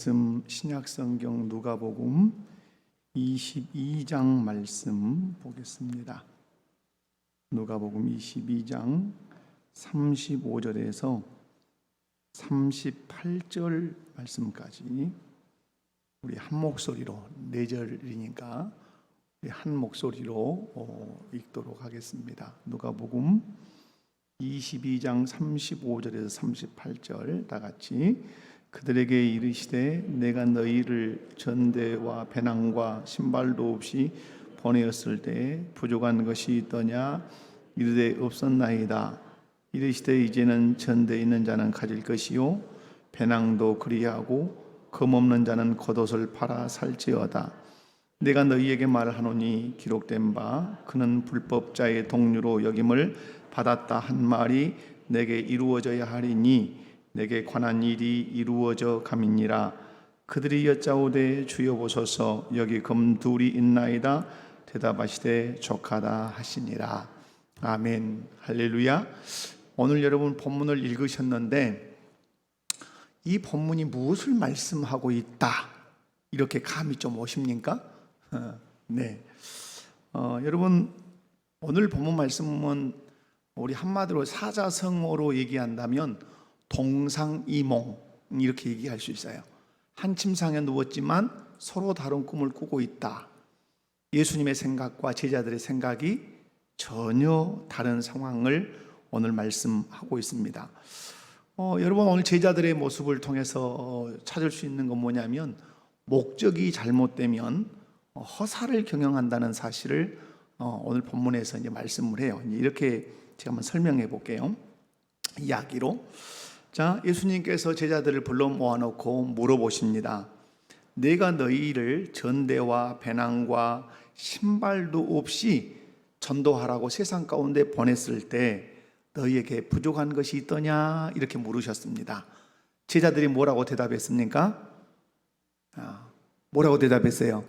말씀 신약 성경 누가복음 22장 말씀 보겠습니다. 누가복음 22장 35절에서 38절 말씀까지 우리 한 목소리로 네 절이니까 우리 한 목소리로 어, 읽도록 하겠습니다. 누가복음 22장 35절에서 38절 다 같이 그들에게 이르시되 내가 너희를 전대와 배낭과 신발도 없이 보내었을 때 부족한 것이 있더냐? 이르되 없었나이다. 이르시되 이제는 전대 있는 자는 가질 것이요 배낭도 그리하고 검 없는 자는 겉옷을 팔아 살지어다. 내가 너희에게 말하노니 기록된 바 그는 불법자의 동료로 여김을 받았다 한 말이 내게 이루어져야 하리니 내게 관한 일이 이루어져 감이니라. 그들이 여짜오되 주여 보소서 여기 금 둘이 있나이다. 대답하시되 족하다 하시니라. 아멘. 할렐루야. 오늘 여러분 본문을 읽으셨는데 이 본문이 무엇을 말씀하고 있다? 이렇게 감이 좀 오십니까? 어, 네. 어, 여러분 오늘 본문 말씀은 우리 한마디로 사자성어로 얘기한다면 동상이몽 이렇게 얘기할 수 있어요. 한 침상에 누웠지만 서로 다른 꿈을 꾸고 있다. 예수님의 생각과 제자들의 생각이 전혀 다른 상황을 오늘 말씀하고 있습니다. 어, 여러분 오늘 제자들의 모습을 통해서 어, 찾을 수 있는 건 뭐냐면 목적이 잘못되면 어, 허사를 경영한다는 사실을 어, 오늘 본문에서 이제 말씀을 해요. 이렇게 제가 한번 설명해 볼게요. 이야기로. 자, 예수님께서 제자들을 불러 모아놓고 물어보십니다. 내가 너희를 전대와 배낭과 신발도 없이 전도하라고 세상 가운데 보냈을 때 너희에게 부족한 것이 있더냐 이렇게 물으셨습니다. 제자들이 뭐라고 대답했습니까? 아, 뭐라고 대답했어요?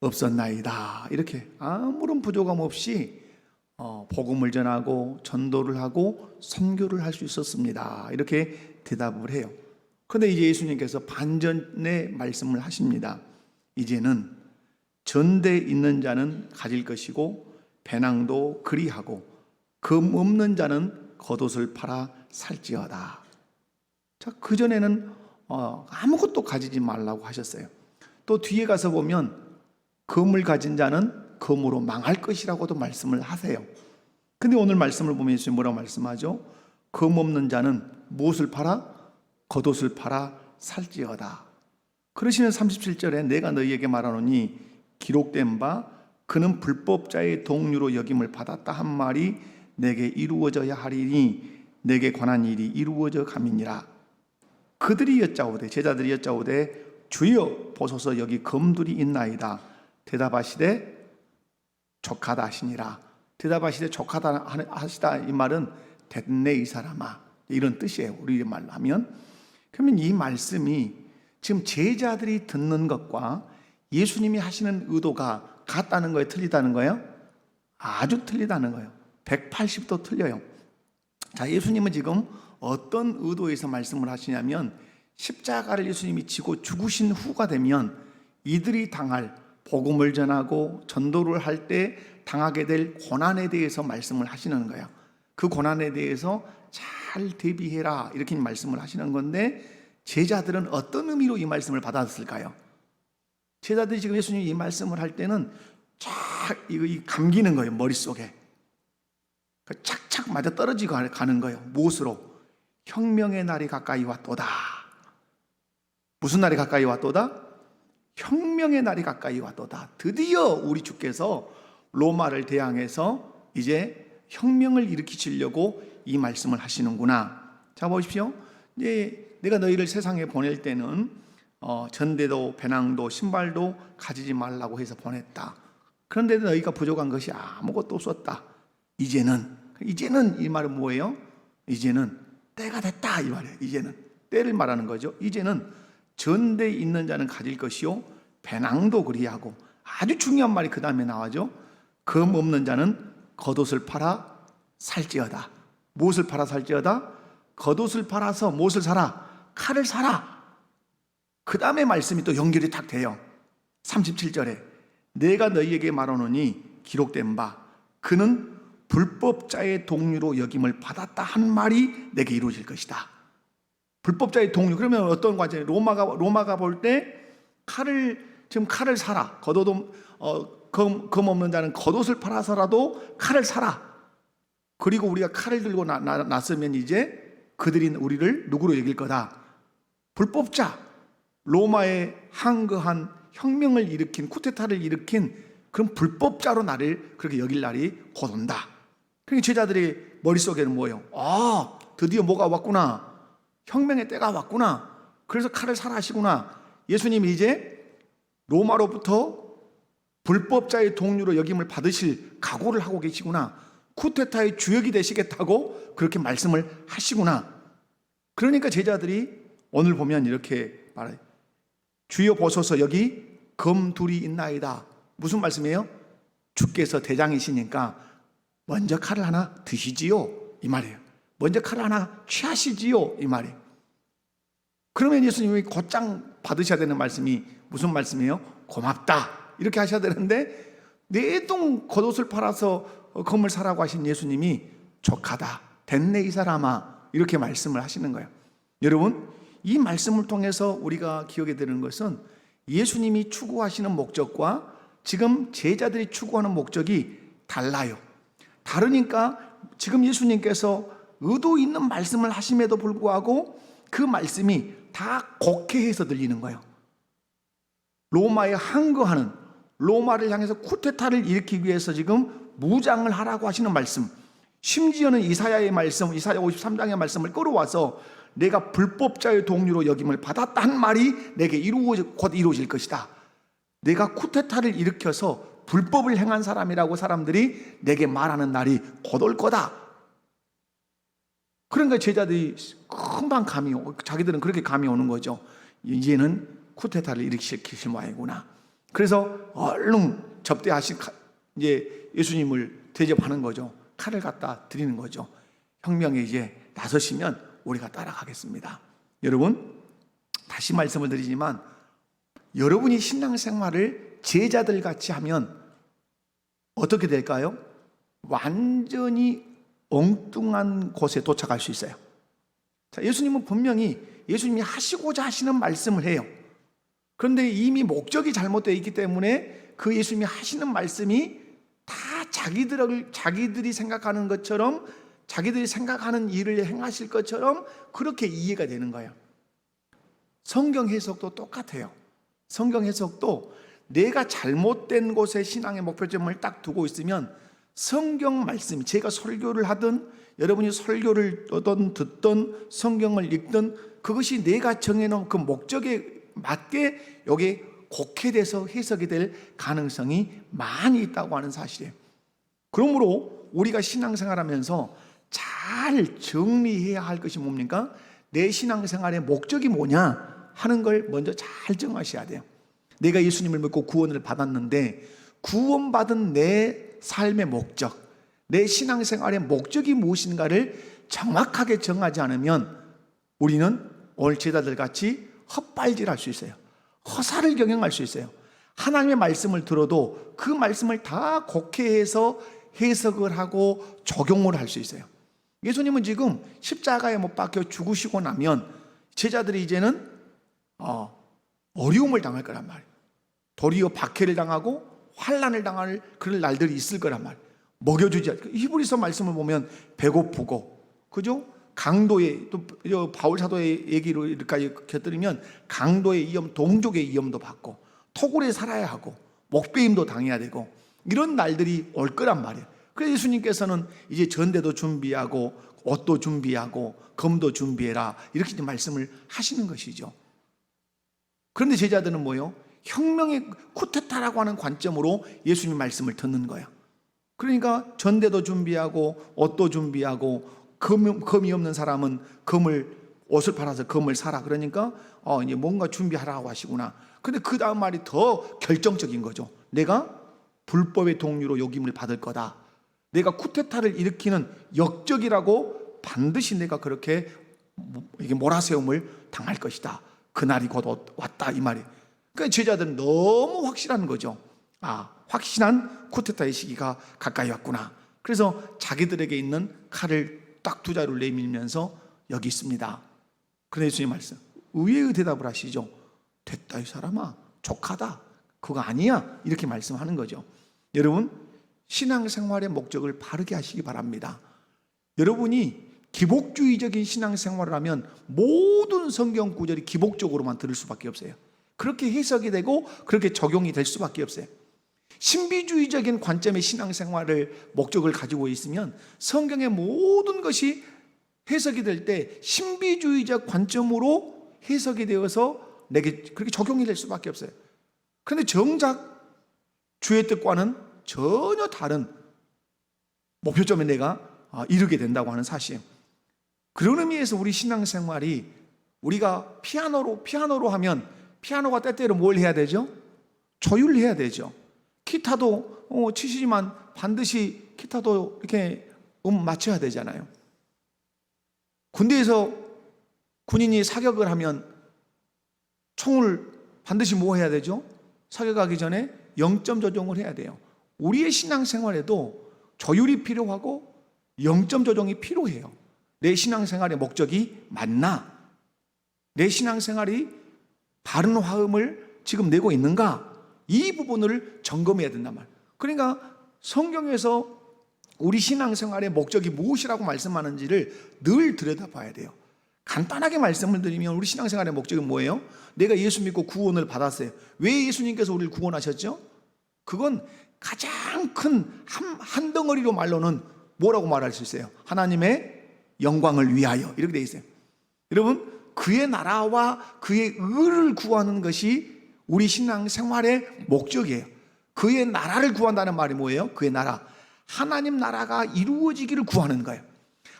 없었나이다. 이렇게 아무런 부족함 없이 어, 복음을 전하고 전도를 하고 선교를 할 수 있었습니다. 이렇게 대답을 해요. 그런데 이제 예수님께서 반전의 말씀을 하십니다. 이제는 전대에 있는 자는 가질 것이고 배낭도 그리하고 금 없는 자는 겉옷을 팔아 살지어다. 자, 그전에는 어, 아무것도 가지지 말라고 하셨어요. 또 뒤에 가서 보면 금을 가진 자는 금으로 망할 것이라고도 말씀을 하세요. 근데 오늘 말씀을 보면 예수님 뭐라고 말씀하죠? 금 없는 자는 무엇을 팔아? 겉옷을 팔아 살지어다. 그러시는 37절에 내가 너희에게 말하노니 기록된 바 그는 불법자의 동료로 여김을 받았다 한 말이 내게 이루어져야 하리니 내게 관한 일이 이루어져 감이니라. 그들이 여짜오되 제자들이 여짜오되 주여 보소서 여기 검들이 있나이다. 대답하시되 족하다 하시니라. 대답하시되 족하다 하시다 이 말은 됐네 이 사람아 이런 뜻이에요. 우리 말로 하면 그러면 이 말씀이 지금 제자들이 듣는 것과 예수님이 하시는 의도가 같다는 거예요, 틀리다는 거예요? 아주 틀리다는 거예요. 180도 틀려요. 자, 예수님은 지금 어떤 의도에서 말씀을 하시냐면 십자가를 예수님이 지고 죽으신 후가 되면 이들이 당할 복음을 전하고 전도를 할 때 당하게 될 고난에 대해서 말씀을 하시는 거예요. 그 고난에 대해서 잘 대비해라 이렇게 말씀을 하시는 건데 제자들은 어떤 의미로 이 말씀을 받았을까요? 제자들이 지금 예수님이 이 말씀을 할 때는 쫙 이거 감기는 거예요 머릿속에 그 착착 맞아 떨어지고 가는 거예요 무엇으로? 혁명의 날이 가까이 왔도다 무슨 날이 가까이 왔도다? 혁명의 날이 가까이 왔도다. 드디어 우리 주께서 로마를 대항해서 이제 혁명을 일으키시려고 이 말씀을 하시는구나. 자 보십시오. 이제 내가 너희를 세상에 보낼 때는 어, 전대도 배낭도 신발도 가지지 말라고 해서 보냈다. 그런데 너희가 부족한 것이 아무것도 없었다. 이제는 이제는 이 말은 뭐예요? 이제는 때가 됐다 이 말이에요. 이제는 때를 말하는 거죠. 이제는 전대에 있는 자는 가질 것이요 배낭도 그리하고 아주 중요한 말이 그 다음에 나와죠. 검 없는 자는 겉옷을 팔아 살지어다. 무엇을 팔아 살지어다? 겉옷을 팔아서 무엇을 사라? 칼을 사라. 그 다음에 말씀이 또 연결이 탁 돼요. 37절에 내가 너희에게 말하노니 기록된 바 그는 불법자의 동류로 여김을 받았다 한 말이 내게 이루어질 것이다. 불법자의 동류 그러면 어떤 과제? 로마가 로마가 볼 때 칼을 지금 칼을 사라 겉옷 어 검 검 없는 자는 겉옷을 팔아서라도 칼을 사라. 그리고 우리가 칼을 들고 나, 나, 났으면 이제 그들이 우리를 누구로 여길 거다. 불법자 로마의 항거한 혁명을 일으킨 쿠데타를 일으킨 그런 불법자로 나를 그렇게 여길 날이 곧 온다. 그러니까 제자들의 머릿속에는 뭐예요? 아, 드디어 뭐가 왔구나. 혁명의 때가 왔구나. 그래서 칼을 사라 하시구나. 예수님이 이제 로마로부터 불법자의 동료로 여김을 받으실 각오를 하고 계시구나. 쿠데타의 주역이 되시겠다고 그렇게 말씀을 하시구나. 그러니까 제자들이 오늘 보면 이렇게 말해요. 주여 보소서 여기 검 둘이 있나이다. 무슨 말씀이에요? 주께서 대장이시니까 먼저 칼을 하나 드시지요. 이 말이에요. 먼저 칼을 하나 취하시지요. 이 말이에요. 그러면 예수님이 곧장 받으셔야 되는 말씀이 무슨 말씀이에요? 고맙다. 이렇게 하셔야 되는데 내동 겉옷을 팔아서 검을 사라고 하신 예수님이 족하다. 됐네 이 사람아. 이렇게 말씀을 하시는 거예요. 여러분, 이 말씀을 통해서 우리가 기억해 되는 것은 예수님이 추구하시는 목적과 지금 제자들이 추구하는 목적이 달라요. 다르니까 지금 예수님께서 의도 있는 말씀을 하심에도 불구하고 그 말씀이 다 곡해해서 들리는 거예요. 로마에 항거하는 로마를 향해서 쿠데타를 일으키기 위해서 지금 무장을 하라고 하시는 말씀. 심지어는 이사야의 말씀, 이사야 53장의 말씀을 끌어와서 내가 불법자의 동료로 여김을 받았다 한 말이 내게 이루어 곧 이루어질 것이다. 내가 쿠데타를 일으켜서 불법을 행한 사람이라고 사람들이 내게 말하는 날이 곧 올 거다. 그러니까 제자들이 금방 감이 오, 자기들은 그렇게 감이 오는 거죠. 이제는 쿠데타를 일으키실 모양이구나. 그래서 얼른 접대하신 이제 예수님을 대접하는 거죠. 칼을 갖다 드리는 거죠. 혁명에 이제 나서시면 우리가 따라가겠습니다. 여러분, 다시 말씀을 드리지만 여러분이 신앙생활을 제자들 같이 하면 어떻게 될까요? 완전히 엉뚱한 곳에 도착할 수 있어요. 자, 예수님은 분명히 예수님이 하시고자 하시는 말씀을 해요. 그런데 이미 목적이 잘못되어 있기 때문에 그 예수님이 하시는 말씀이 다 자기들을 자기들이 생각하는 것처럼 자기들이 생각하는 일을 행하실 것처럼 그렇게 이해가 되는 거예요. 성경 해석도 똑같아요. 성경 해석도 내가 잘못된 곳에 신앙의 목표점을 딱 두고 있으면 성경 말씀, 제가 설교를 하든 여러분이 설교를 떠든 듣던 성경을 읽든 그것이 내가 정해놓은 그 목적에 맞게 여기 곡해돼서 해석이 될 가능성이 많이 있다고 하는 사실이에요. 그러므로 우리가 신앙생활하면서 잘 정리해야 할 것이 뭡니까? 내 신앙생활의 목적이 뭐냐 하는 걸 먼저 잘 정하셔야 돼요. 내가 예수님을 믿고 구원을 받았는데 구원받은 내 삶의 목적, 내 신앙생활의 목적이 무엇인가를 정확하게 정하지 않으면 우리는 오늘 제자들 같이 헛발질할 수 있어요. 허사를 경영할 수 있어요. 하나님의 말씀을 들어도 그 말씀을 다 곡해해서 해석을 하고 적용을 할 수 있어요. 예수님은 지금 십자가에 못 박혀 죽으시고 나면 제자들이 이제는 어, 어려움을 당할 거란 말이에요. 도리어 박해를 당하고 환란을 당할 그런 날들이 있을 거란 말이에요. 먹여주지 않. 히브리서 말씀을 보면 배고프고 그죠? 강도의 또 바울 사도의 얘기로 이렇게 곁들이면 강도의 위험, 동족의 위험도 받고 토굴에 살아야 하고 목배임도 당해야 되고 이런 날들이 올 거란 말이에요. 그래서 예수님께서는 이제 전대도 준비하고 옷도 준비하고 검도 준비해라 이렇게 말씀을 하시는 것이죠. 그런데 제자들은 뭐요? 혁명의 쿠테타라고 하는 관점으로 예수님 말씀을 듣는 거예요. 그러니까 전대도 준비하고 옷도 준비하고 검, 검이 없는 사람은 검을 옷을 팔아서 검을 사라. 그러니까 어 이제 뭔가 준비하라고 하시구나. 근데 그 다음 말이 더 결정적인 거죠. 내가 불법의 동류로 욕임을 받을 거다. 내가 쿠데타를 일으키는 역적이라고 반드시 내가 그렇게 이게 몰아세움을 당할 것이다. 그날이 곧 왔다 이 말이에요. 그러니까 제자들은 너무 확실한 거죠. 아, 확실한 쿠데타의 시기가 가까이 왔구나. 그래서 자기들에게 있는 칼을 딱 두 자루를 내밀면서 여기 있습니다. 그런데 예수님 말씀 의외의 대답을 하시죠. 됐다 이 사람아 족하다 그거 아니야 이렇게 말씀하는 거죠. 여러분 신앙생활의 목적을 바르게 하시기 바랍니다. 여러분이 기복주의적인 신앙생활을 하면 모든 성경 구절이 기복적으로만 들을 수밖에 없어요. 그렇게 해석이 되고 그렇게 적용이 될 수밖에 없어요. 신비주의적인 관점의 신앙생활을 목적을 가지고 있으면 성경의 모든 것이 해석이 될 때 신비주의적 관점으로 해석이 되어서 내게 그렇게 적용이 될 수밖에 없어요. 그런데 정작 주의 뜻과는 전혀 다른 목표점에 내가 아, 이르게 된다고 하는 사실. 그런 의미에서 우리 신앙생활이 우리가 피아노로 피아노로 하면 피아노가 때때로 뭘 해야 되죠? 조율해야 되죠. 기타도 어, 치시지만 반드시 기타도 이렇게 음 맞춰야 되잖아요. 군대에서 군인이 사격을 하면 총을 반드시 뭐 해야 되죠? 사격하기 전에 0점 조정을 해야 돼요. 우리의 신앙생활에도 조율이 필요하고 0점 조정이 필요해요. 내 신앙생활의 목적이 맞나? 내 신앙생활이 바른 화음을 지금 내고 있는가? 이 부분을 점검해야 된단 말. 그러니까 성경에서 우리 신앙생활의 목적이 무엇이라고 말씀하는지를 늘 들여다봐야 돼요. 간단하게 말씀을 드리면 우리 신앙생활의 목적은 뭐예요? 내가 예수 믿고 구원을 받았어요. 왜 예수님께서 우리를 구원하셨죠? 그건 가장 큰 한 덩어리로 말로는 뭐라고 말할 수 있어요? 하나님의 영광을 위하여 이렇게 돼 있어요. 여러분 그의 나라와 그의 의를 구하는 것이 우리 신앙 생활의 목적이에요. 그의 나라를 구한다는 말이 뭐예요? 그의 나라. 하나님 나라가 이루어지기를 구하는 거예요.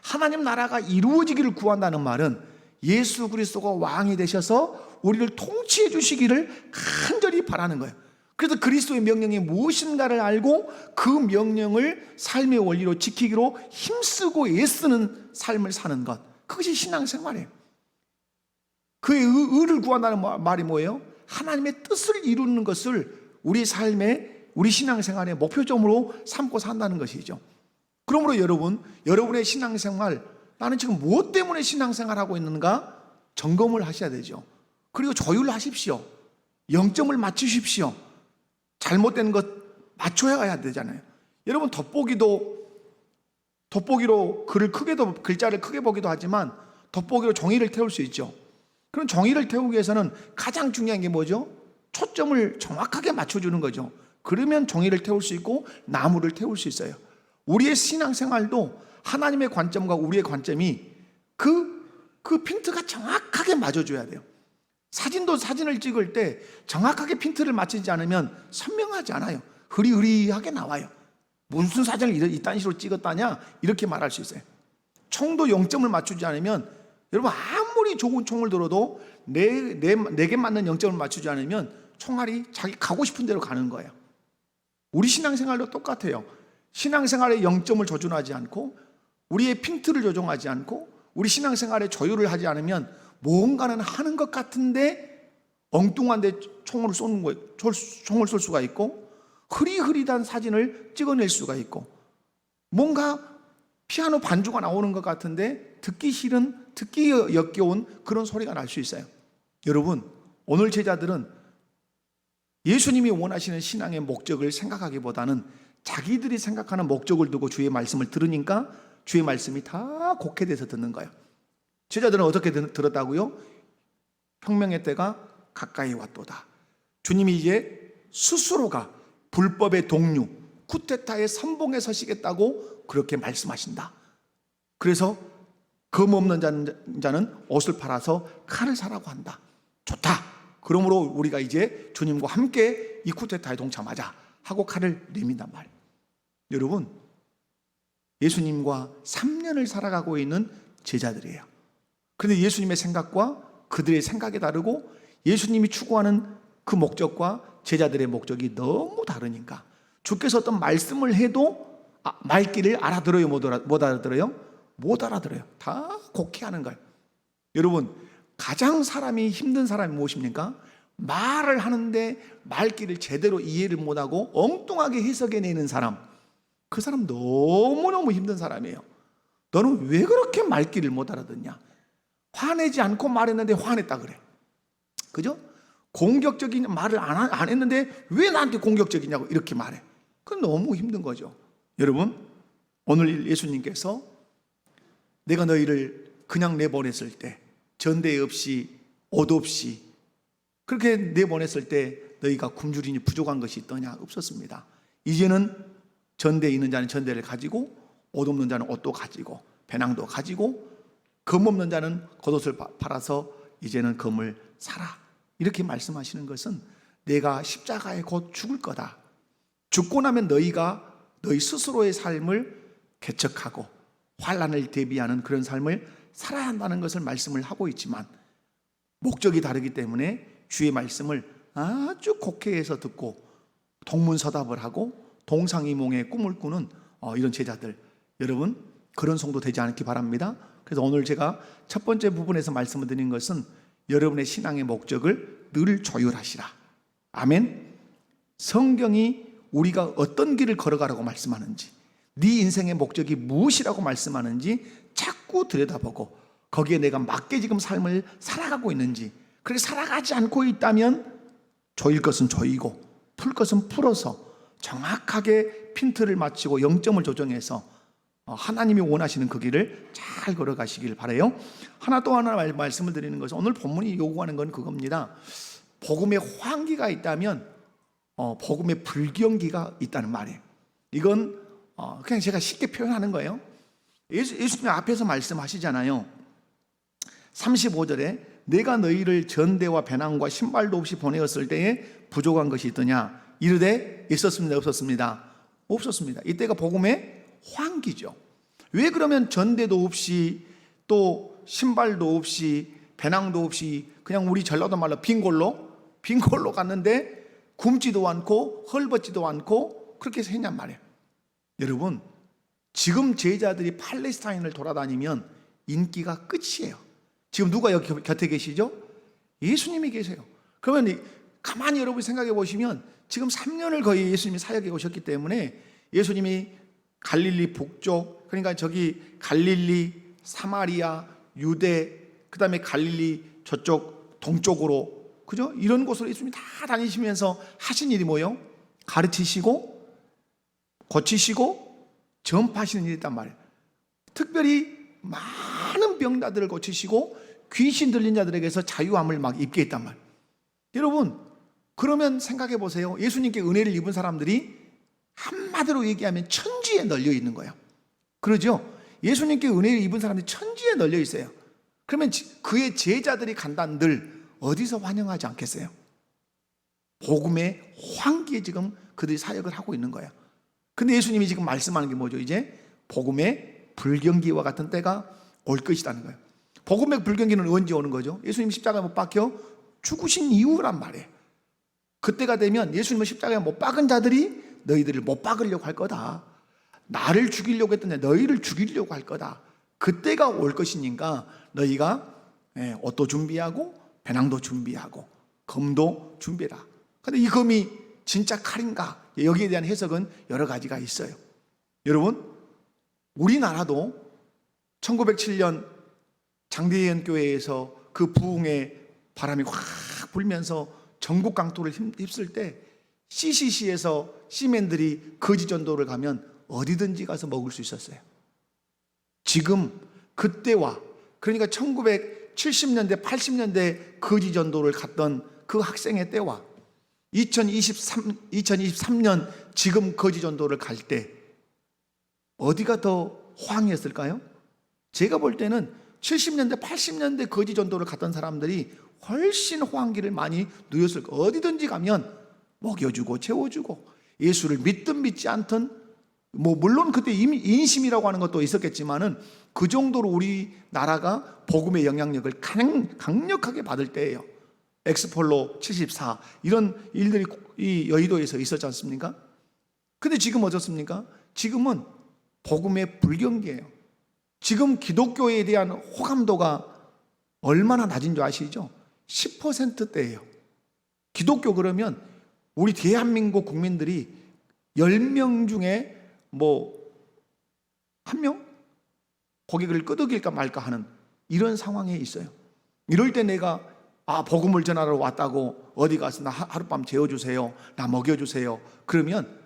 하나님 나라가 이루어지기를 구한다는 말은 예수 그리스도가 왕이 되셔서 우리를 통치해 주시기를 간절히 바라는 거예요. 그래서 그리스도의 명령이 무엇인가를 알고 그 명령을 삶의 원리로 지키기로 힘쓰고 애쓰는 삶을 사는 것. 그것이 신앙생활이에요. 그의 의- 의를 구한다는 마- 말이 뭐예요? 하나님의 뜻을 이루는 것을 우리 삶의 우리 신앙생활의 목표점으로 삼고 산다는 것이죠. 그러므로 여러분, 여러분의 신앙생활 나는 지금 무엇 때문에 신앙생활하고 있는가 점검을 하셔야 되죠. 그리고 조율하십시오. 영점을 맞추십시오. 잘못된 것 맞춰야 되잖아요. 여러분 돋보기도 돋보기로 글을 크게도 글자를 크게 보기도 하지만 돋보기로 종이를 태울 수 있죠. 그럼 종이를 태우기 위해서는 가장 중요한 게 뭐죠? 초점을 정확하게 맞춰주는 거죠. 그러면 종이를 태울 수 있고 나무를 태울 수 있어요. 우리의 신앙생활도 하나님의 관점과 우리의 관점이 그, 그 핀트가 정확하게 맞아줘야 돼요. 사진도 사진을 찍을 때 정확하게 핀트를 맞추지 않으면 선명하지 않아요. 흐리흐리하게 나와요. 무슨 사진을 이딴 식으로 찍었다냐? 이렇게 말할 수 있어요. 총도 0점을 맞추지 않으면 여러분 아무리 좋은 총을 들어도 내, 내, 내게 맞는 0점을 맞추지 않으면 총알이 자기 가고 싶은 대로 가는 거예요. 우리 신앙생활도 똑같아요. 신앙생활의 0점을 조준하지 않고 우리의 핀트를 조정하지 않고 우리 신앙생활의 조율을 하지 않으면 뭔가는 하는 것 같은데 엉뚱한데 총을 쏘는 거, 총을 쏠 수가 있고 흐리흐리한 사진을 찍어낼 수가 있고 뭔가 피아노 반주가 나오는 것 같은데 듣기 싫은 듣기 역겨운 그런 소리가 날 수 있어요. 여러분 오늘 제자들은 예수님이 원하시는 신앙의 목적을 생각하기보다는 자기들이 생각하는 목적을 두고 주의 말씀을 들으니까 주의 말씀이 다 곡해돼서 듣는 거예요. 제자들은 어떻게 들- 들었다고요? 혁명의 때가 가까이 왔도다. 주님이 이제 스스로가 불법의 동류, 쿠데타의 선봉에 서시겠다고 그렇게 말씀하신다. 그래서 검 없는 자는 옷을 팔아서 칼을 사라고 한다. 좋다. 그러므로 우리가 이제 주님과 함께 이 쿠데타에 동참하자 하고 칼을 내민단 말. 여러분, 예수님과 3년을 살아가고 있는 제자들이에요. 그런데 예수님의 생각과 그들의 생각이 다르고 예수님이 추구하는 그 목적과 제자들의 목적이 너무 다르니까 주께서 어떤 말씀을 해도 아, 말귀를 알아들어요 못, 알아, 못 알아들어요? 못 알아들어요 다 곡해하는 거예요 여러분 가장 사람이 힘든 사람이 무엇입니까? 말을 하는데 말귀를 제대로 이해를 못하고 엉뚱하게 해석해내는 사람. 그 사람 너무너무 힘든 사람이에요. 너는 왜 그렇게 말귀를 못 알아듣냐? 화내지 않고 말했는데 화냈다 그래. 그죠? 공격적인 말을 안, 하- 안 했는데 왜 나한테 공격적이냐고 이렇게 말해. 그건 너무 힘든 거죠. 여러분, 오늘 예수님께서 내가 너희를 그냥 내보냈을 때 전대 없이 옷 없이 그렇게 내보냈을 때 너희가 굶주리니 부족한 것이 있더냐 없었습니다. 이제는 전대에 있는 자는 전대를 가지고 옷 없는 자는 옷도 가지고 배낭도 가지고 검 없는 자는 겉옷을 파- 팔아서 이제는 검을 사라. 이렇게 말씀하시는 것은 내가 십자가에 곧 죽을 거다. 죽고 나면 너희가 너희 스스로의 삶을 개척하고 환란을 대비하는 그런 삶을 살아야 한다는 것을 말씀을 하고 있지만 목적이 다르기 때문에 주의 말씀을 아주 곡해해서 듣고 동문서답을 하고 동상이몽의 꿈을 꾸는 어, 이런 제자들 여러분 그런 성도 되지 않기 바랍니다. 그래서 오늘 제가 첫 번째 부분에서 말씀을 드린 것은 여러분의 신앙의 목적을 늘 조율하시라. 아멘. 성경이 우리가 어떤 길을 걸어가라고 말씀하는지, 네 인생의 목적이 무엇이라고 말씀하는지 자꾸 들여다보고 거기에 내가 맞게 지금 삶을 살아가고 있는지, 그렇게 살아가지 않고 있다면 조일 것은 조이고 풀 것은 풀어서 정확하게 핀트를 맞추고 영점을 조정해서 어, 하나님이 원하시는 그 길을 잘 걸어가시길 바래요. 하나 또 하나 말- 말씀을 드리는 것은 오늘 본문이 요구하는 건 그겁니다. 복음의 환기가 있다면 어, 복음의 불경기가 있다는 말이에요. 이건 어, 그냥 제가 쉽게 표현하는 거예요. 예수, 예수님 앞에서 말씀하시잖아요. 35절에 내가 너희를 전대와 배낭과 신발도 없이 보내었을 때에 부족한 것이 있더냐 이르되 있었습니다 없었습니다 없었습니다 이때가 복음의 환기죠 왜 그러면 전대도 없이 또 신발도 없이 배낭도 없이 그냥 우리 전라도 말로 빈골로 빈골로 갔는데 굶지도 않고 헐벗지도 않고 그렇게 해서 했냔 말이에요 여러분 지금 제자들이 팔레스타인을 돌아다니면 인기가 끝이에요. 지금 누가 여기 곁에 계시죠? 예수님이 계세요. 그러면 이- 가만히 여러분이 생각해 보시면 지금 3년을 거의 예수님이 사역해 오셨기 때문에 예수님이 갈릴리 북쪽 그러니까 저기 갈릴리 사마리아 유대 그 다음에 갈릴리 저쪽 동쪽으로 그죠? 이런 곳으로 예수님이 다 다니시면서 하신 일이 뭐예요? 가르치시고 고치시고 전파하시는 일이 있단 말이에요. 특별히 많은 병자들을 고치시고 귀신 들린 자들에게서 자유함을 막 입게 했단 말이에요. 여러분, 그러면 생각해 보세요. 예수님께 은혜를 입은 사람들이 한마디로 얘기하면 천지에 널려 있는 거예요. 그러죠? 예수님께 은혜를 입은 사람들이 천지에 널려 있어요. 그러면 지- 그의 제자들이 간단들 어디서 환영하지 않겠어요? 복음의 환기에 지금 그들이 사역을 하고 있는 거예요. 근데 예수님이 지금 말씀하는 게 뭐죠? 이제 복음의 불경기와 같은 때가 올 것이라는 거예요. 복음의 불경기는 언제 오는 거죠? 예수님 십자가에 못 박혀 죽으신 이후란 말이에요. 그때가 되면 예수님은 십자가에 못 박은 자들이 너희들을 못 박으려고 할 거다. 나를 죽이려고 했던 데 너희를 죽이려고 할 거다. 그때가 올 것이니까 너희가 예, 옷도 준비하고 배낭도 준비하고 검도 준비해라. 근데 이 검이 진짜 칼인가? 여기에 대한 해석은 여러 가지가 있어요. 여러분, 우리나라도 1907년 장대현 교회에서 그 부흥의 바람이 확 불면서 전국 강토를 힘- 휩쓸 때 CCC에서 시민들이 거지 전도를 가면 어디든지 가서 먹을 수 있었어요. 지금 그때와 그러니까 1970년대 80년대 거지 전도를 갔던 그 학생의 때와 2023 2023년 지금 거지 전도를 갈 때 어디가 더 호황이었을까요? 제가 볼 때는 70년대, 80년대 거지 전도를 갔던 사람들이 훨씬 호황기를 많이 누렸을 거. 어디든지 가면 먹여주고 채워주고 예수를 믿든 믿지 않든 뭐 물론 그때 이미 인심이라고 하는 것도 있었겠지만은 그 정도로 우리 나라가 복음의 영향력을 강, 강력하게 받을 때예요. 엑스폴로 74 이런 일들이 이 여의도에서 있었지 않습니까? 근데 지금 어떻습니까? 지금은 복음의 불경기예요. 지금 기독교에 대한 호감도가 얼마나 낮은 줄 아시죠? 10%대예요. 기독교 그러면 우리 대한민국 국민들이 10명 중에 뭐 한 명? 고개를 끄덕일까 말까 하는 이런 상황에 있어요. 이럴 때 내가 아 복음을 전하러 왔다고 어디 가서 나 하- 하룻밤 재워주세요. 나 먹여주세요. 그러면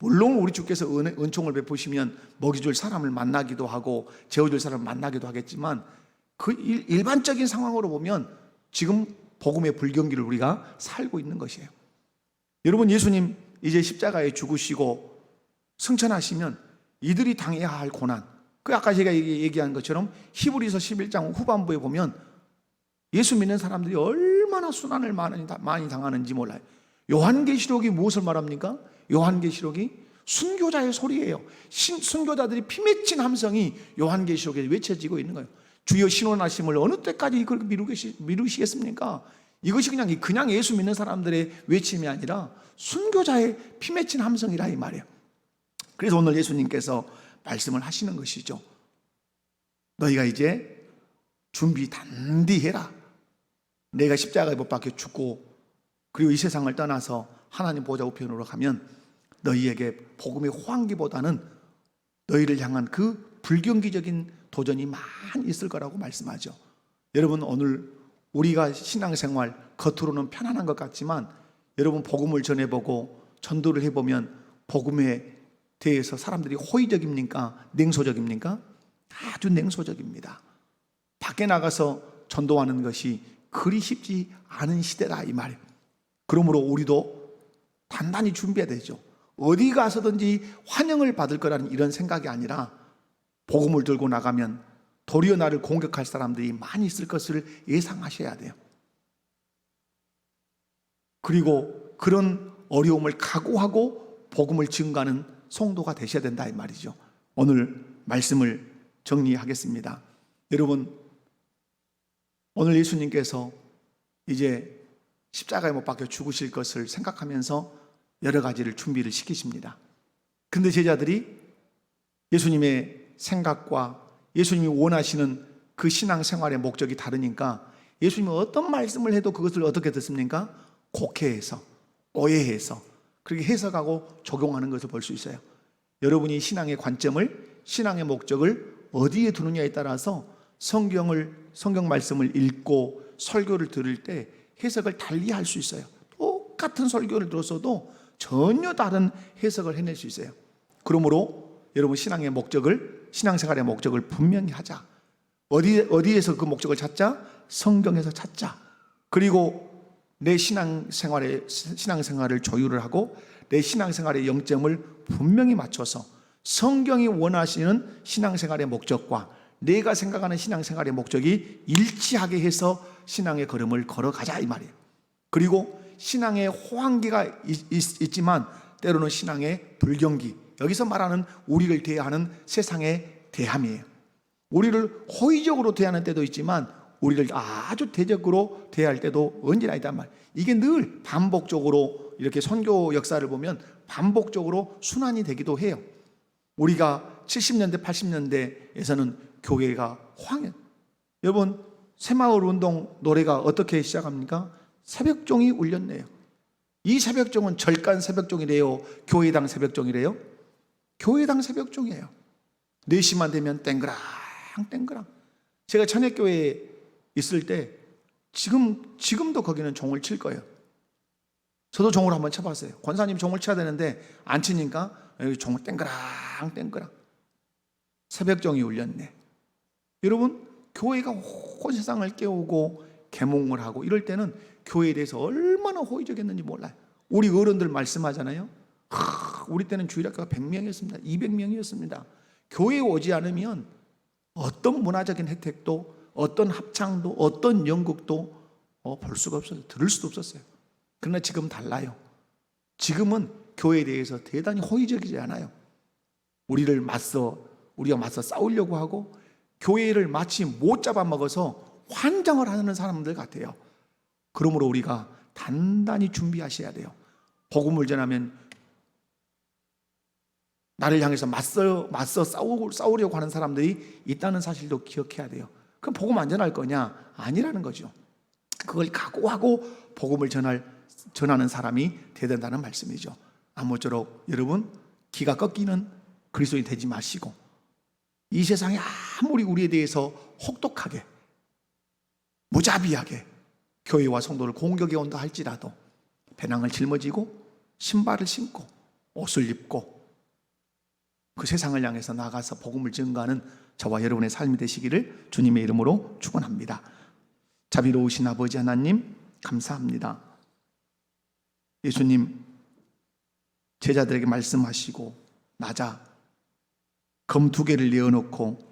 물론 우리 주께서 은, 은총을 베푸시면 먹이줄 사람을 만나기도 하고 재워줄 사람을 만나기도 하겠지만 그 일, 일반적인 상황으로 보면 지금 복음의 불경기를 우리가 살고 있는 것이에요. 여러분 예수님 이제 십자가에 죽으시고 승천하시면 이들이 당해야 할 고난 그 아까 제가 얘기- 얘기한 것처럼 히브리서 11장 후반부에 보면 예수 믿는 사람들이 얼마나 순환을 많이, 당하는지 몰라요. 요한계시록이 무엇을 말합니까? 요한계시록이 순교자의 소리예요. 신, 순교자들이 피 맺힌 함성이 요한계시록에 외쳐지고 있는 거예요. 주여 신원하심을 어느 때까지 그렇게 미루시, 미루시겠습니까? 이것이 그냥 그냥 예수 믿는 사람들의 외침이 아니라 순교자의 피 맺힌 함성이라 이 말이에요. 그래서 오늘 예수님께서 말씀을 하시는 것이죠. 너희가 이제 준비 단디 해라. 내가 십자가에 못 박혀 죽고 그리고 이 세상을 떠나서 하나님 보좌 우편으로 가면 너희에게 복음의 호황기보다는 너희를 향한 그 불경기적인 도전이 많이 있을 거라고 말씀하죠. 여러분 오늘 우리가 신앙생활 겉으로는 편안한 것 같지만 여러분 복음을 전해보고 전도를 해보면 복음에 대해서 사람들이 호의적입니까? 냉소적입니까? 아주 냉소적입니다. 밖에 나가서 전도하는 것이 그리 쉽지 않은 시대다 이 말이에요. 그러므로 우리도 단단히 준비해야 되죠. 어디 가서든지 환영을 받을 거라는 이런 생각이 아니라 복음을 들고 나가면 도리어 나를 공격할 사람들이 많이 있을 것을 예상하셔야 돼요. 그리고 그런 어려움을 각오하고 복음을 증가하는 성도가 되셔야 된다 이 말이죠. 오늘 말씀을 정리하겠습니다. 여러분 오늘 예수님께서 이제 십자가에 못 박혀 죽으실 것을 생각하면서 여러 가지를 준비를 시키십니다. 근데 제자들이 예수님의 생각과 예수님이 원하시는 그 신앙 생활의 목적이 다르니까 예수님이 어떤 말씀을 해도 그것을 어떻게 듣습니까? 곡해해서, 오해해서, 그렇게 해석하고 적용하는 것을 볼 수 있어요. 여러분이 신앙의 관점을, 신앙의 목적을 어디에 두느냐에 따라서 성경을, 성경 말씀을 읽고 설교를 들을 때 해석을 달리 할 수 있어요. 똑같은 설교를 들었어도 전혀 다른 해석을 해낼 수 있어요. 그러므로 여러분 신앙의 목적을 신앙생활의 목적을 분명히 하자. 어디 어디에서 그 목적을 찾자? 성경에서 찾자. 그리고 내 신앙생활의 신앙생활을 조율을 하고 내 신앙생활의 영점을 분명히 맞춰서 성경이 원하시는 신앙생활의 목적과 내가 생각하는 신앙생활의 목적이 일치하게 해서 신앙의 걸음을 걸어가자 이 말이에요. 그리고 신앙의 호황기가 있, 있, 지만 때로는 신앙의 불경기 여기서 말하는 우리를 대하는 세상의 대함이에요. 우리를 호의적으로 대하는 때도 있지만 우리를 아주 대적으로 대할 때도 언제나 있단 말. 이게 늘 반복적으로 이렇게 선교 역사를 보면 반복적으로 순환이 되기도 해요. 우리가 70년대, 80년대에서는 교회가 황해. 여러분 새마을 운동 노래가 어떻게 시작합니까? 새벽종이 울렸네요. 이 새벽종은 절간 새벽종이래요. 교회당 새벽종이래요. 교회당 새벽종이에요. 4시만 되면 땡그랑 땡그랑. 제가 천혜교회에 있을 때 지금 지금도 거기는 종을 칠 거예요. 저도 종을 한번 쳐봤어요. 권사님 종을 쳐야 되는데 안 치니까 여기 종을 땡그랑 땡그랑. 새벽 종이 울렸네. 여러분 교회가 온 세상을 깨우고 개몽을 하고 이럴 때는 교회에 대해서 얼마나 호의적이었는지 몰라요. 우리 어른들 말씀하잖아요. 하, 우리 때는 주일학교가 100명이었습니다. 200명이었습니다. 교회에 오지 않으면 어떤 문화적인 혜택도 어떤 합창도 어떤 연극도 어, 볼 수가 없어요. 들을 수도 없었어요. 그러나 지금 달라요. 지금은 교회에 대해서 대단히 호의적이지 않아요. 우리를 맞서 우리가 맞서 싸우려고 하고 교회를 마치 못 잡아먹어서 환장을 하는 사람들 같아요. 그러므로 우리가 단단히 준비하셔야 돼요. 복음을 전하면 나를 향해서 맞서 맞서 싸우, 싸우려고 하는 사람들이 있다는 사실도 기억해야 돼요. 그럼 복음 안 전할 거냐? 아니라는 거죠. 그걸 각오하고 복음을 전할 전하는 사람이 되야 된다는 말씀이죠. 아무쪼록 여러분 기가 꺾이는 그리스도인 되지 마시고 이 세상에 아무리 우리에 대해서 혹독하게 무자비하게 교회와 성도를 공격해 온다 할지라도 배낭을 짊어지고 신발을 신고 옷을 입고 그 세상을 향해서 나가서 복음을 증거하는 저와 여러분의 삶이 되시기를 주님의 이름으로 축원합니다. 자비로우신 아버지 하나님 감사합니다. 예수님 제자들에게 말씀하시고 나자 검두 개를 내어놓고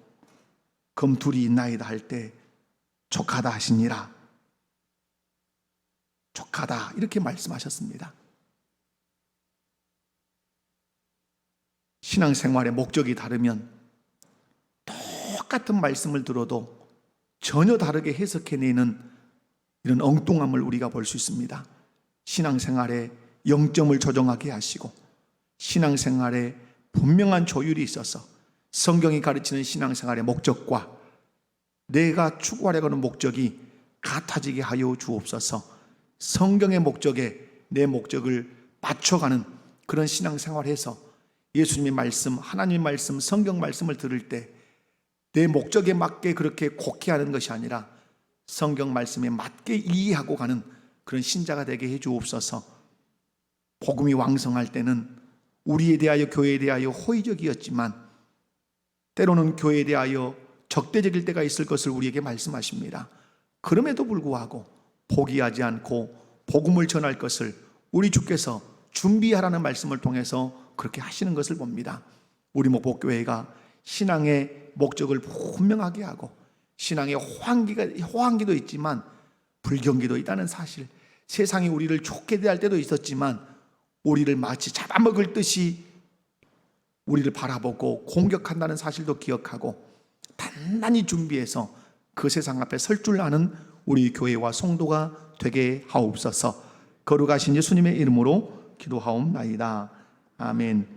검 둘이 있나이다 할 때 족하다 하시니라 족하다 이렇게 말씀하셨습니다. 신앙생활의 목적이 다르면 똑같은 말씀을 들어도 전혀 다르게 해석해내는 이런 엉뚱함을 우리가 볼 수 있습니다. 신앙생활에 영점을 조정하게 하시고 신앙생활에 분명한 조율이 있어서 성경이 가르치는 신앙생활의 목적과 내가 추구하려고 하는 목적이 같아지게 하여 주옵소서 성경의 목적에 내 목적을 맞춰가는 그런 신앙생활에서 예수님의 말씀, 하나님의 말씀, 성경 말씀을 들을 때 내 목적에 맞게 그렇게 곡해 하는 것이 아니라 성경 말씀에 맞게 이해하고 가는 그런 신자가 되게 해 주옵소서. 복음이 왕성할 때는 우리에 대하여 교회에 대하여 호의적이었지만 때로는 교회에 대하여 적대적일 때가 있을 것을 우리에게 말씀하십니다. 그럼에도 불구하고 포기하지 않고 복음을 전할 것을 우리 주께서 준비하라는 말씀을 통해서 그렇게 하시는 것을 봅니다. 우리 목복교회가 신앙의 목적을 분명하게 하고 신앙의 호황기가 호황기도 있지만 불경기도 있다는 사실. 세상이 우리를 좋게 대할 때도 있었지만 우리를 마치 잡아먹을 듯이 우리를 바라보고 공격한다는 사실도 기억하고 단단히 준비해서 그 세상 앞에 설 줄 아는 우리 교회와 성도가 되게 하옵소서. 거룩하신 예수님의 이름으로 기도하옵나이다. 아멘.